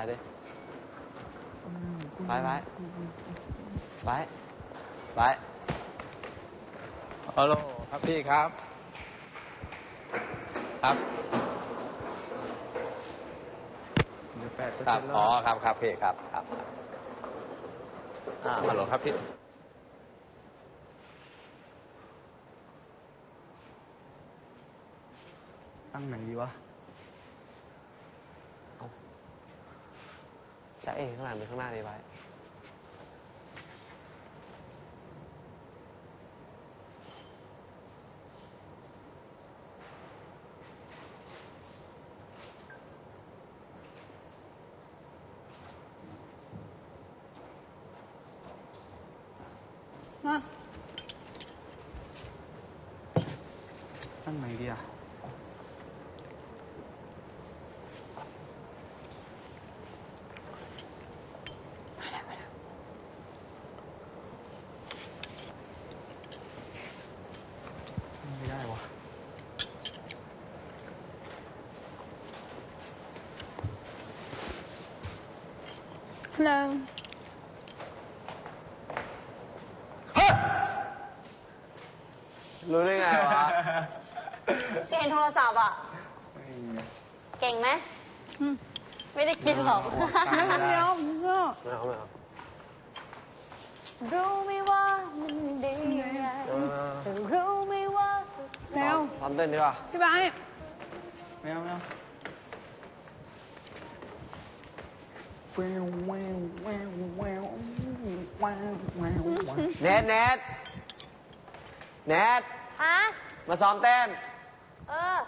ายดิไปไปไปไปฮัลโหลครับพี่ครับ ครับเดี๋ยวแปดเปอร์ครัเซ็บนต์แล้วอ๋อครับครับพี่ครับครับอ่าฮัลโหลครับพี่ตั้งไหนดีวะ จะเอข้างหลังหรือข้างหน้าดีไปมาตั้งไหนดีอะ หนึ่งรู้ได้ไงวะ เก่งโทรศัพท์อะ เก่งไหมอืมไม่ได้กินหรอกเดี๋ยวเดี๋ยวเดี๋ยวไม่เอาไม่เอารู้ไหมว่ามันดียังไงเออแต่รู้ไหมว่าสุดเร็วซ้อมเต้นดีกว่าพี่ไบร์ทไม่เอาไม่เอาแววแววแววแววแววแววแวว เนทเนทเนทฮะมาซ้อมเต้น เออ